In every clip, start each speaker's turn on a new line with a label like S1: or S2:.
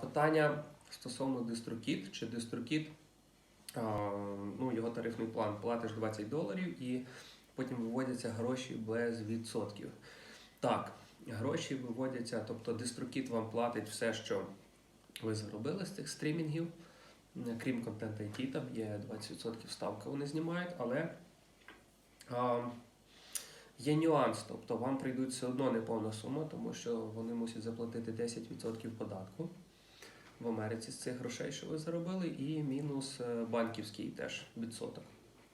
S1: Питання стосовно дистрокіт чи дистрокіт, ну, його тарифний план платиш 20 доларів і потім виводяться гроші без відсотків. Так, гроші виводяться, тобто дистрокіт вам платить все, що ви заробили з цих стрімінгів. Крім контенту IT, там є 20% ставка, вони знімають, але а, є нюанс, тобто вам прийдуть все одно неповна сума, тому що вони мусять заплатити 10% податку в Америці з цих грошей, що ви заробили, і мінус е, банківський теж відсоток.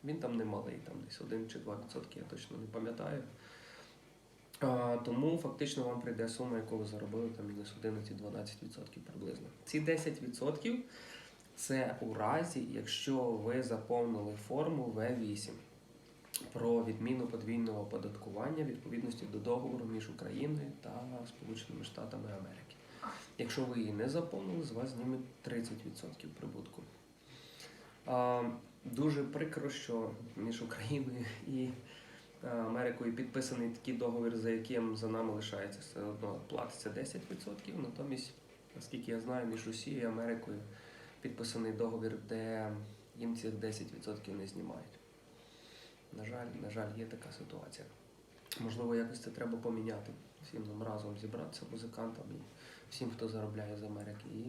S1: Він там немалий, там десь 1 чи 2 відсотки, я точно не пам'ятаю. А, тому фактично вам прийде сума, яку ви заробили, там мінус 11-12% приблизно. Ці 10% це у разі, якщо ви заповнили форму В8 про відміну подвійного оподаткування відповідності до договору між Україною та Сполученими Штатами Америки. Якщо ви її не заповнили, з вас знімуть 30% прибутку. А, дуже прикро, що між Україною і е, Америкою підписаний такий договір, за яким за нами лишається все одно платиться 10%. Натомість, наскільки я знаю, між Росією і Америкою підписаний договір, де їм цих 10% не знімають. На жаль, на жаль, є така ситуація. Можливо, якось це треба поміняти. Всім нам разом зібратися музикантам і всім, хто заробляє з Америки, і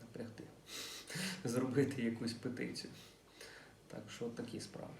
S1: напрягти, зробити якусь петицію. Так що такі справи.